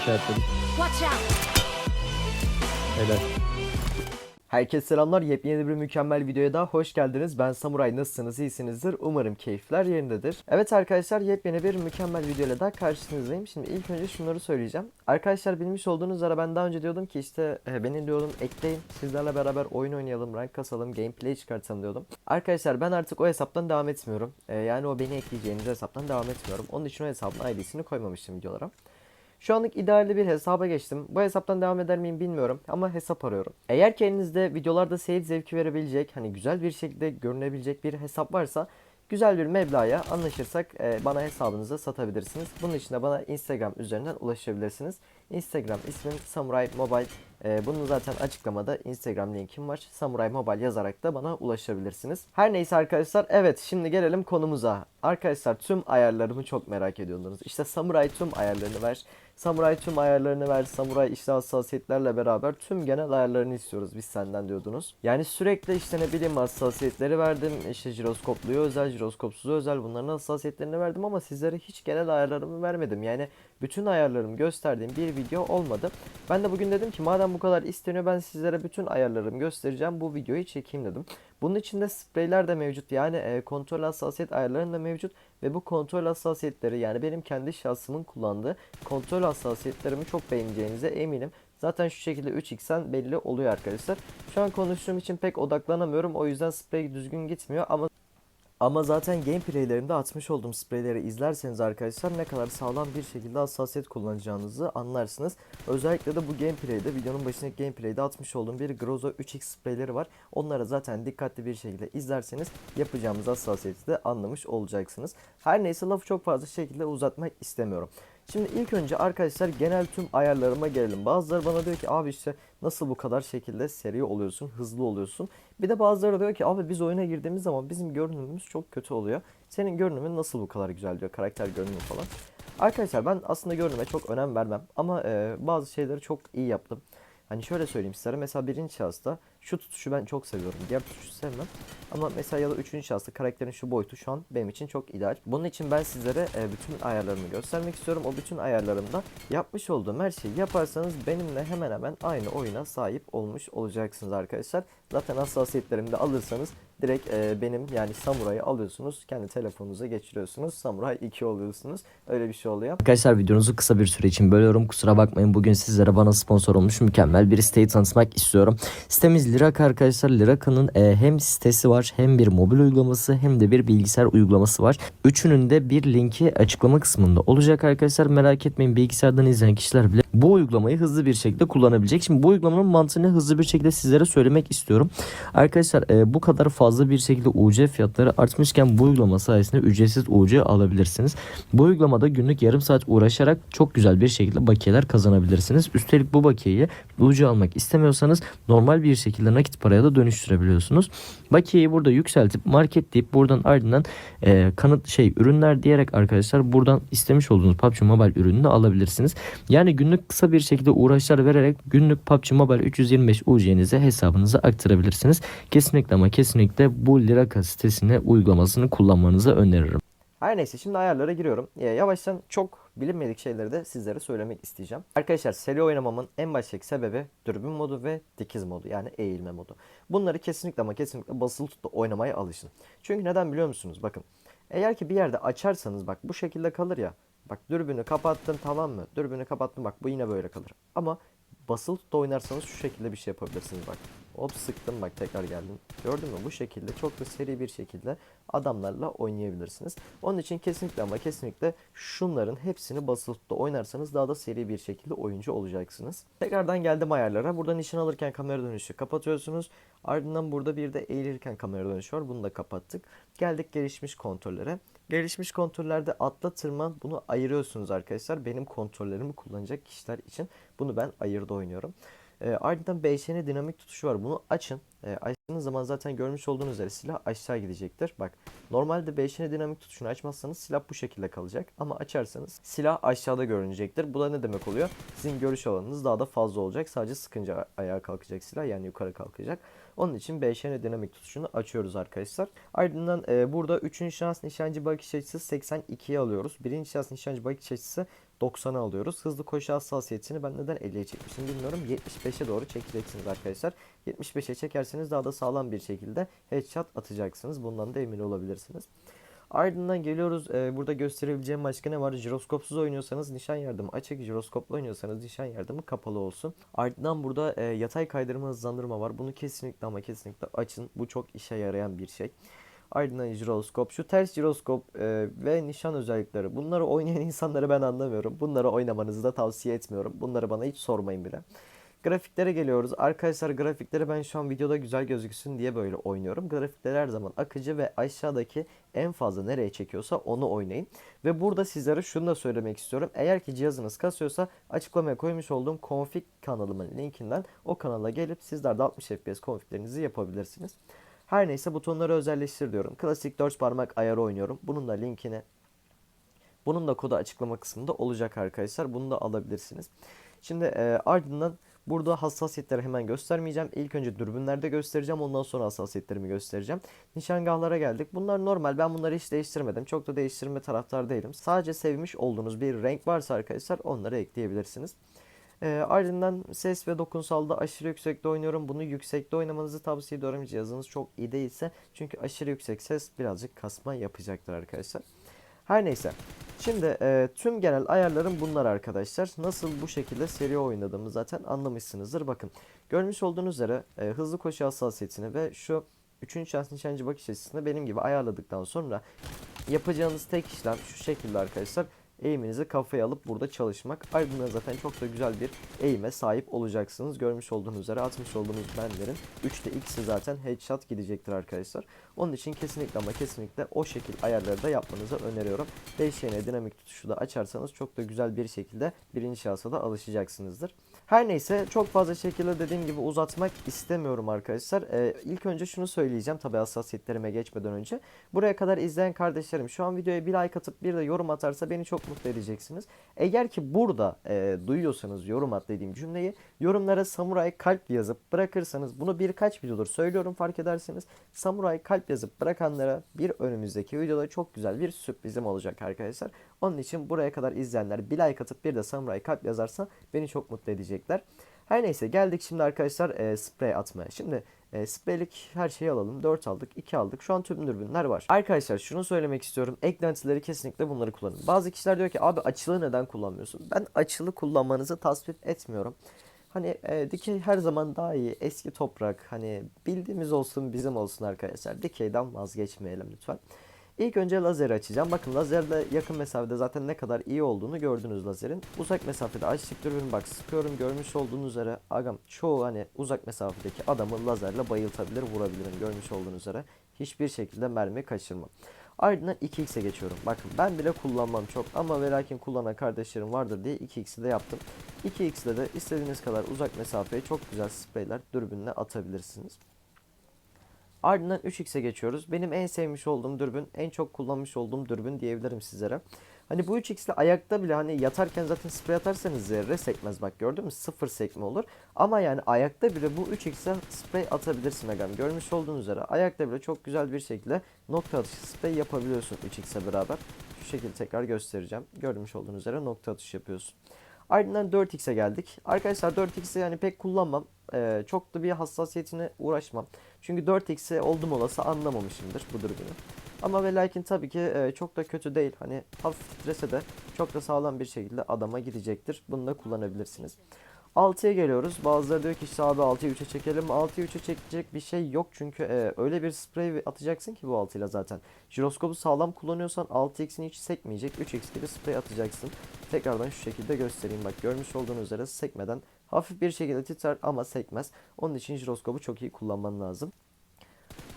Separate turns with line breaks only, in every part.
işaretledim. Helal. Herkese selamlar. Yepyeni bir mükemmel videoya daha hoş geldiniz. Ben Samuray. Nasılsınız? İyisinizdir. Umarım keyifler yerindedir. Evet arkadaşlar yepyeni bir mükemmel videoyla daha karşınızdayım. Şimdi ilk önce şunları söyleyeceğim. Arkadaşlar bilmiş olduğunuz üzere ben daha önce diyordum ki işte e, beni diyordum ekleyin. Sizlerle beraber oyun oynayalım, rank kasalım, gameplay çıkartalım diyordum. Arkadaşlar ben artık o hesaptan devam etmiyorum. E, yani o beni ekleyeceğiniz hesaptan devam etmiyorum. Onun için o hesabın ID'sini koymamıştım videolara. Şu anlık idealde bir hesaba geçtim. Bu hesaptan devam eder miyim bilmiyorum ama hesap arıyorum. Eğer ki elinizde videolarda seyir zevki verebilecek, hani güzel bir şekilde görünebilecek bir hesap varsa güzel bir meblağa anlaşırsak e, bana hesabınızı satabilirsiniz. Bunun için de bana Instagram üzerinden ulaşabilirsiniz. Instagram ismim Samurai Mobile. E, bunun zaten açıklamada Instagram linkim var. Samurai Mobile yazarak da bana ulaşabilirsiniz. Her neyse arkadaşlar evet şimdi gelelim konumuza. Arkadaşlar tüm ayarlarımı çok merak ediyordunuz. İşte Samurai tüm ayarlarını ver. Samuray tüm ayarlarını ver. Samuray işte hassasiyetlerle beraber tüm genel ayarlarını istiyoruz biz senden diyordunuz. Yani sürekli işte ne bileyim hassasiyetleri verdim. İşte jiroskopluya özel, jiroskopsuz özel bunların hassasiyetlerini verdim ama sizlere hiç genel ayarlarımı vermedim. Yani bütün ayarlarımı gösterdiğim bir video olmadı. Ben de bugün dedim ki madem bu kadar isteniyor ben sizlere bütün ayarlarımı göstereceğim. Bu videoyu çekeyim dedim. Bunun içinde spreyler de mevcut. Yani e, kontrol hassasiyet ayarlarının da mevcut. Ve bu kontrol hassasiyetleri yani benim kendi şahsımın kullandığı kontrol hassasiyetlerimi çok beğeneceğinize eminim. Zaten şu şekilde 3x'ten belli oluyor arkadaşlar. Şu an konuştuğum için pek odaklanamıyorum. O yüzden sprey düzgün gitmiyor ama ama zaten gameplaylerimde atmış olduğum spreyleri izlerseniz arkadaşlar ne kadar sağlam bir şekilde hassasiyet kullanacağınızı anlarsınız. Özellikle de bu gameplay'de videonun başındaki gameplay'de atmış olduğum bir Grozo 3x spreyleri var. Onlara zaten dikkatli bir şekilde izlerseniz yapacağımız hassasiyeti de anlamış olacaksınız. Her neyse lafı çok fazla şekilde uzatmak istemiyorum. Şimdi ilk önce arkadaşlar genel tüm ayarlarıma gelelim. Bazıları bana diyor ki abi işte nasıl bu kadar şekilde seri oluyorsun, hızlı oluyorsun. Bir de bazıları diyor ki abi biz oyuna girdiğimiz zaman bizim görünümümüz çok kötü oluyor. Senin görünümün nasıl bu kadar güzel diyor, karakter görünümü falan. Arkadaşlar ben aslında görünüme çok önem vermem ama e, bazı şeyleri çok iyi yaptım. Hani şöyle söyleyeyim sizlere mesela birinci şahısta şu tutuşu ben çok seviyorum. Diğer tutuşu sevmem. Ama mesela ya da üçüncü şahısta karakterin şu boyutu şu an benim için çok ideal. Bunun için ben sizlere e, bütün ayarlarımı göstermek istiyorum. O bütün ayarlarımda yapmış olduğum her şeyi yaparsanız benimle hemen hemen aynı oyuna sahip olmuş olacaksınız arkadaşlar. Zaten hassasiyetlerimi de alırsanız direkt e, benim yani Samurai'ı alıyorsunuz. Kendi telefonunuza geçiriyorsunuz. Samurai 2 oluyorsunuz. Öyle bir şey oluyor.
Arkadaşlar videonuzu kısa bir süre için bölüyorum. Kusura bakmayın. Bugün sizlere bana sponsor olmuş mükemmel bir siteyi tanıtmak istiyorum. Sitemiz Liraka arkadaşlar. Liraka'nın e, hem sitesi var hem bir mobil uygulaması hem de bir bilgisayar uygulaması var. Üçünün de bir linki açıklama kısmında olacak arkadaşlar. Merak etmeyin bilgisayardan izleyen kişiler bile bu uygulamayı hızlı bir şekilde kullanabilecek. Şimdi bu uygulamanın mantığını hızlı bir şekilde sizlere söylemek istiyorum. Arkadaşlar e, bu kadar fazla bir şekilde UC fiyatları artmışken bu uygulama sayesinde ücretsiz UC alabilirsiniz. Bu uygulamada günlük yarım saat uğraşarak çok güzel bir şekilde bakiyeler kazanabilirsiniz. Üstelik bu bakiyeyi UC almak istemiyorsanız normal bir şekilde nakit paraya da dönüştürebiliyorsunuz. Bakiyeyi burada yükseltip marketleyip buradan ardından e, kanıt şey ürünler diyerek arkadaşlar buradan istemiş olduğunuz PUBG Mobile ürününü alabilirsiniz. Yani günlük kısa bir şekilde uğraşlar vererek günlük PUBG Mobile 325 UC'nize hesabınıza aktarabilirsiniz. Kesinlikle ama kesinlikle bu Liraka sitesine uygulamasını kullanmanızı öneririm.
Her neyse şimdi ayarlara giriyorum. Yavaştan çok bilinmedik şeyleri de sizlere söylemek isteyeceğim. Arkadaşlar seri oynamamın en baştaki sebebi dürbün modu ve dikiz modu yani eğilme modu. Bunları kesinlikle ama kesinlikle basılı tutup oynamaya alışın. Çünkü neden biliyor musunuz? Bakın eğer ki bir yerde açarsanız bak bu şekilde kalır ya. Bak dürbünü kapattın tamam mı? Dürbünü kapattın bak bu yine böyle kalır. Ama basılı da oynarsanız şu şekilde bir şey yapabilirsiniz bak. Hop sıktım bak tekrar geldim. Gördün mü bu şekilde çok da seri bir şekilde adamlarla oynayabilirsiniz. Onun için kesinlikle ama kesinlikle şunların hepsini basılı tutup da oynarsanız daha da seri bir şekilde oyuncu olacaksınız. Tekrardan geldim ayarlara. Burada nişan alırken kamera dönüşü kapatıyorsunuz. Ardından burada bir de eğilirken kamera dönüşü var. Bunu da kapattık. Geldik gelişmiş kontrollere. Gelişmiş kontrollerde atla tırman bunu ayırıyorsunuz arkadaşlar. Benim kontrollerimi kullanacak kişiler için bunu ben ayırda oynuyorum. E, ardından BŞN dinamik tutuşu var. Bunu açın. E, açtığınız zaman zaten görmüş olduğunuz üzere silah aşağı gidecektir. Bak normalde BŞN dinamik tutuşunu açmazsanız silah bu şekilde kalacak. Ama açarsanız silah aşağıda görünecektir. Bu da ne demek oluyor? Sizin görüş alanınız daha da fazla olacak. Sadece sıkınca ayağa kalkacak silah yani yukarı kalkacak. Onun için BŞN dinamik tutuşunu açıyoruz arkadaşlar. Ardından e, burada 3. şans nişancı bakış açısı 82'ye alıyoruz. 1. şans nişancı bakış açısı 90'a alıyoruz. Hızlı koşu hassasiyetini ben neden 50'ye çekmişim bilmiyorum. 75'e doğru çekeceksiniz arkadaşlar. 75'e çekerseniz daha da sağlam bir şekilde headshot atacaksınız. Bundan da emin olabilirsiniz. Ardından geliyoruz. Ee, burada gösterebileceğim başka ne var? Jiroskopsuz oynuyorsanız nişan yardımı açık. Jiroskoplu oynuyorsanız nişan yardımı kapalı olsun. Ardından burada e, yatay kaydırma hızlandırma var. Bunu kesinlikle ama kesinlikle açın. Bu çok işe yarayan bir şey. Ardından jiroskop. Şu ters jiroskop e, ve nişan özellikleri. Bunları oynayan insanları ben anlamıyorum. Bunları oynamanızı da tavsiye etmiyorum. Bunları bana hiç sormayın bile. Grafiklere geliyoruz. Arkadaşlar grafikleri ben şu an videoda güzel gözüksün diye böyle oynuyorum. Grafikler her zaman akıcı ve aşağıdaki en fazla nereye çekiyorsa onu oynayın. Ve burada sizlere şunu da söylemek istiyorum. Eğer ki cihazınız kasıyorsa açıklamaya koymuş olduğum config kanalımın linkinden o kanala gelip sizler de 60 FPS configlerinizi yapabilirsiniz. Her neyse butonları özelleştir diyorum. Klasik 4 parmak ayarı oynuyorum. Bunun da linkini bunun da kodu açıklama kısmında olacak arkadaşlar. Bunu da alabilirsiniz. Şimdi e, ardından burada hassasiyetleri hemen göstermeyeceğim. İlk önce dürbünlerde göstereceğim. Ondan sonra hassasiyetlerimi göstereceğim. Nişangahlara geldik. Bunlar normal. Ben bunları hiç değiştirmedim. Çok da değiştirme taraftar değilim. Sadece sevmiş olduğunuz bir renk varsa arkadaşlar onları ekleyebilirsiniz. E, ardından ses ve dokunsalda aşırı yüksekte oynuyorum. Bunu yüksekte oynamanızı tavsiye ediyorum. Cihazınız çok iyi değilse. Çünkü aşırı yüksek ses birazcık kasma yapacaktır arkadaşlar. Her neyse. Şimdi e, tüm genel ayarlarım bunlar arkadaşlar. Nasıl bu şekilde seri oynadığımı zaten anlamışsınızdır. Bakın görmüş olduğunuz üzere e, hızlı koşu hassasiyetini ve şu 3. şans nişancı bakış açısını benim gibi ayarladıktan sonra yapacağınız tek işlem şu şekilde arkadaşlar. Eğiminizi kafaya alıp burada çalışmak. Ardından zaten çok da güzel bir eğime sahip olacaksınız. Görmüş olduğunuz üzere atmış olduğunuz benlerin 3'te ikisi zaten headshot gidecektir arkadaşlar. Onun için kesinlikle ama kesinlikle o şekil ayarları da yapmanızı öneriyorum. Değişene dinamik tutuşu da açarsanız çok da güzel bir şekilde birinci şahsa da alışacaksınızdır. Her neyse çok fazla şekilde dediğim gibi uzatmak istemiyorum arkadaşlar. Ee, ilk önce şunu söyleyeceğim tabi hassasiyetlerime geçmeden önce. Buraya kadar izleyen kardeşlerim şu an videoya bir like atıp bir de yorum atarsa beni çok mutlu edeceksiniz. Eğer ki burada e, duyuyorsanız yorum at dediğim cümleyi yorumlara samuray kalp yazıp bırakırsanız bunu birkaç videodur söylüyorum fark ederseniz. Samuray kalp yazıp bırakanlara bir önümüzdeki videoda çok güzel bir sürprizim olacak arkadaşlar. Onun için buraya kadar izleyenler bir like atıp bir de samuray kalp yazarsa beni çok mutlu edecekler. Her neyse geldik şimdi arkadaşlar e, sprey atmaya. Şimdi e, spreylik her şeyi alalım. 4 aldık, 2 aldık. Şu an tüm dürbünler var. Arkadaşlar şunu söylemek istiyorum. Eklentileri kesinlikle bunları kullanın. Bazı kişiler diyor ki abi açılı neden kullanmıyorsun? Ben açılı kullanmanızı tasvip etmiyorum. Hani e, dikey her zaman daha iyi. Eski toprak hani bildiğimiz olsun bizim olsun arkadaşlar. Dikeyden vazgeçmeyelim lütfen. İlk önce lazeri açacağım. Bakın lazerle yakın mesafede zaten ne kadar iyi olduğunu gördünüz lazerin. Uzak mesafede açtık dürbün bak sıkıyorum görmüş olduğunuz üzere. Agam çoğu hani uzak mesafedeki adamı lazerle bayıltabilir vurabilirim görmüş olduğunuz üzere. Hiçbir şekilde mermi kaçırmam. Ardından 2x'e geçiyorum. Bakın ben bile kullanmam çok ama ve lakin kullanan kardeşlerim vardır diye 2x'i de yaptım. 2x'de de istediğiniz kadar uzak mesafeye çok güzel spreyler dürbünle atabilirsiniz. Ardından 3x'e geçiyoruz. Benim en sevmiş olduğum dürbün, en çok kullanmış olduğum dürbün diyebilirim sizlere. Hani bu 3x ile ayakta bile hani yatarken zaten sprey atarsanız zerre sekmez bak gördün mü? Sıfır sekme olur. Ama yani ayakta bile bu 3x'e sprey atabilirsin Agam. Görmüş olduğunuz üzere ayakta bile çok güzel bir şekilde nokta atışı sprey yapabiliyorsun 3x'e beraber. Şu şekilde tekrar göstereceğim. Görmüş olduğunuz üzere nokta atış yapıyorsun. Ardından 4x'e geldik. Arkadaşlar 4x'i yani pek kullanmam. Ee, çok da bir hassasiyetine uğraşmam. Çünkü 4x'i oldum olası anlamamışımdır bu dürbünü. Ama ve lakin tabii ki e, çok da kötü değil. Hani hafif titrese de çok da sağlam bir şekilde adama gidecektir. Bunu da kullanabilirsiniz. 6'ya geliyoruz. Bazıları diyor ki işte abi 6'yı 3'e çekelim. 6'yı 3'e çekecek bir şey yok. Çünkü e, öyle bir sprey atacaksın ki bu 6 ile zaten. Jiroskopu sağlam kullanıyorsan 6x'ini hiç sekmeyecek. 3x gibi sprey atacaksın. Tekrardan şu şekilde göstereyim. Bak görmüş olduğunuz üzere sekmeden hafif bir şekilde titrer ama sekmez. Onun için jiroskopu çok iyi kullanman lazım.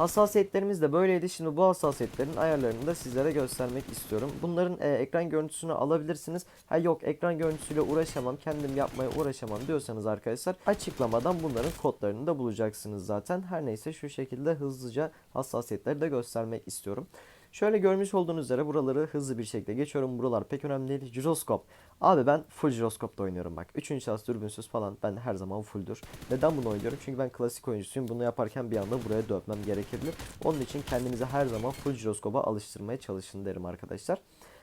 Hassasiyetlerimiz de böyleydi. Şimdi bu hassasiyetlerin ayarlarını da sizlere göstermek istiyorum. Bunların e, ekran görüntüsünü alabilirsiniz. Ha yok ekran görüntüsüyle uğraşamam, kendim yapmaya uğraşamam diyorsanız arkadaşlar açıklamadan bunların kodlarını da bulacaksınız zaten. Her neyse şu şekilde hızlıca hassasiyetleri de göstermek istiyorum. Şöyle görmüş olduğunuz üzere buraları hızlı bir şekilde geçiyorum. Buralar pek önemli değil. Jiroskop. Abi ben full jiroskopta oynuyorum bak. Üçüncü şahıs dürbünsüz falan ben her zaman fulldür. Neden bunu oynuyorum? Çünkü ben klasik oyuncusuyum. Bunu yaparken bir anda buraya dönmem gerekebilir. Onun için kendinizi her zaman full jiroskopa alıştırmaya çalışın derim arkadaşlar.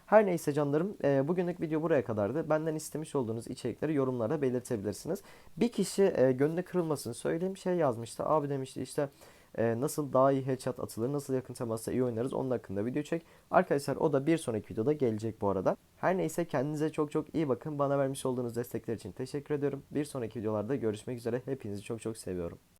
Her neyse canlarım e, bugünlük video buraya kadardı. Benden istemiş olduğunuz içerikleri yorumlarda belirtebilirsiniz. Bir kişi e, gönlü kırılmasın söyleyeyim şey yazmıştı. Abi demişti işte e, nasıl daha iyi headshot atılır, nasıl yakın temasla iyi oynarız onun hakkında video çek. Arkadaşlar o da bir sonraki videoda gelecek bu arada. Her neyse kendinize çok çok iyi bakın. Bana vermiş olduğunuz destekler için teşekkür ediyorum. Bir sonraki videolarda görüşmek üzere. Hepinizi çok çok seviyorum.